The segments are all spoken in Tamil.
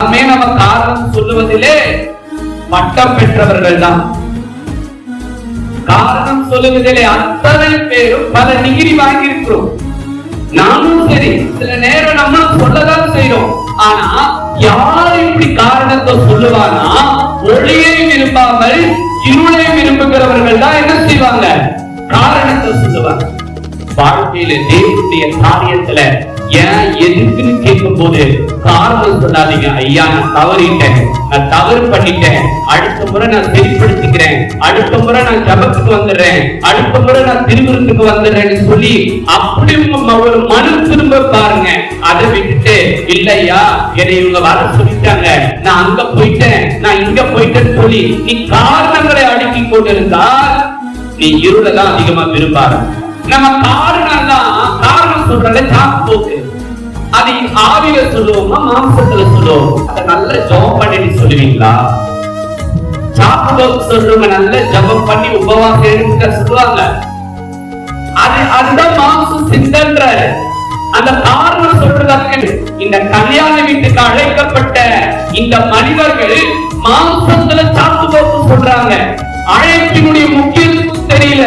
எல்லாமே நம்ம காரணம் சொல்லுவதிலே மட்டம் பெற்றவர்கள் தான் காரணம் சொல்லுவதிலே அத்தனை பேரும் பல டிகிரி வாங்கி இருக்கிறோம் நானும் சரி சில நேரம் நம்ம சொல்லதான் செய்யறோம் ஆனா யார் இப்படி காரணத்தை சொல்லுவானா ஒளியை விரும்பாமல் இருளை விரும்புகிறவர்கள் தான் என்ன செய்வாங்க? காரணத்தை சொல்லுவாங்க. வாழ்க்கையில தேவனுடைய காரியத்துல ஏன் எதுக்குன்னு கேட்கும் போது காரணம் சொல்லாதீங்க. ஐயா நான் தவறிட்டேன். நான் தவறு பண்ணிட்டேன். அடுத்த முறை நான் சரிப்படுத்திக்கிறேன். அடுத்த முறை நான் ஜபத்துக்கு வந்துடுறேன். அடுத்த முறை நான் திருவிருந்துக்கு வந்துடுறேன்னு சொல்லி அப்படி உங்க ஒரு மனு திரும்ப பாருங்க. அதை விட்டுட்டு இல்லையா என்னை இவங்க வர சொல்லிட்டாங்க. நான் அங்க போயிட்டேன். நான் இங்க போயிட்டேன்னு சொல்லி நீ காரணங்களை அடுக்கி கொண்டிருந்தால் நீ இருளைதான் அதிகமா விரும்பாரு நம்ம காரணம் தான் காரணம் சொல்றதை சாக்கு போக்கு. அது ஆவியில சொல்லுவோமா மாம்சத்துல சொல்லுவோம் அதை நல்ல ஜெபம் பண்ணிட்டு சொல்லுவீங்களா? சாப்பிடுவோம் போக்கு சொல்றவங்க நல்ல ஜெபம் பண்ணி உபவாசம் எடுக்க சொல்லுவாங்க. அது அதுதான் மாம்சம் சிந்தன்ற அந்த காரணம் சொல்றதற்கு இந்த கல்யாண வீட்டுக்கு அழைக்கப்பட்ட இந்த மனிதர்கள் மாம்சத்துல சாப்பிடுவோம் சொல்றாங்க. அழைப்பினுடைய முக்கியத்துவம் தெரியல.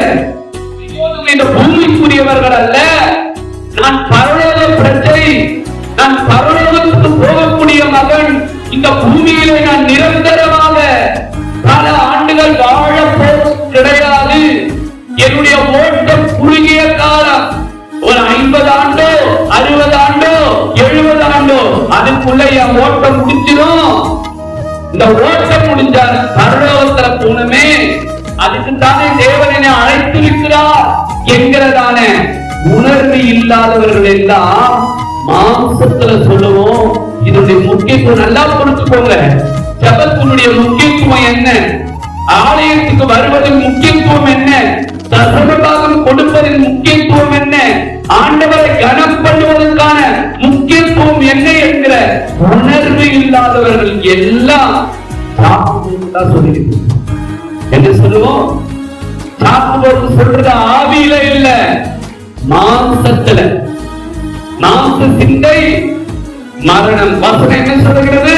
இந்த பூமிக்குரியவர்கள் அல்ல. நான் பரலோக பிரஜை. நம்முடைய ஓட்டம் குறுகிய காலம். ஒரு ஐம்பது ஆண்டோ அறுபது ஆண்டோ எழுபது ஆண்டோ அதுக்குள்ள என் ஓட்டம் முடிஞ்சிடும். இந்த ஓட்டம் முடிஞ்ச பரலோகத்துல போனமே அதுக்கு தானே தேவனை அழைத்து அழைத்திருக்கிறார் என்கிறதான. உணர்வு இல்லாதவர்கள் எல்லாம் மாம்சத்துல சொல்லுவோம். இதனுடைய முக்கியத்துவம் நல்லா புரிஞ்சுக்கோங்க. ஜபத்தினுடைய முக்கியத்துவம் என்ன? ஆலயத்துக்கு வருவதன் முக்கியத்துவம் என்ன? தசமபாகம் கொடுப்பதின் முக்கியத்துவம் என்ன? ஆண்டவரை கனம் பண்ணுவதற்கான முக்கியத்துவம் என்ன என்கிற உணர்வு இல்லாதவர்கள் எல்லாம் என்ன சொல்லுவோம்? சாப்பிடுவது சொல்றது ஆவியில இல்ல மாம்சத்துல. மாம்ச சிந்தை மரணம். வசனம் என்ன சொல்லுகிறது?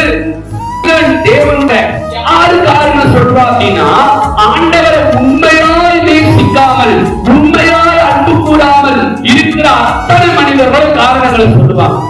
தேவனுடைய யாரு காரணம் சொல்றா அப்படின்னா 是吧？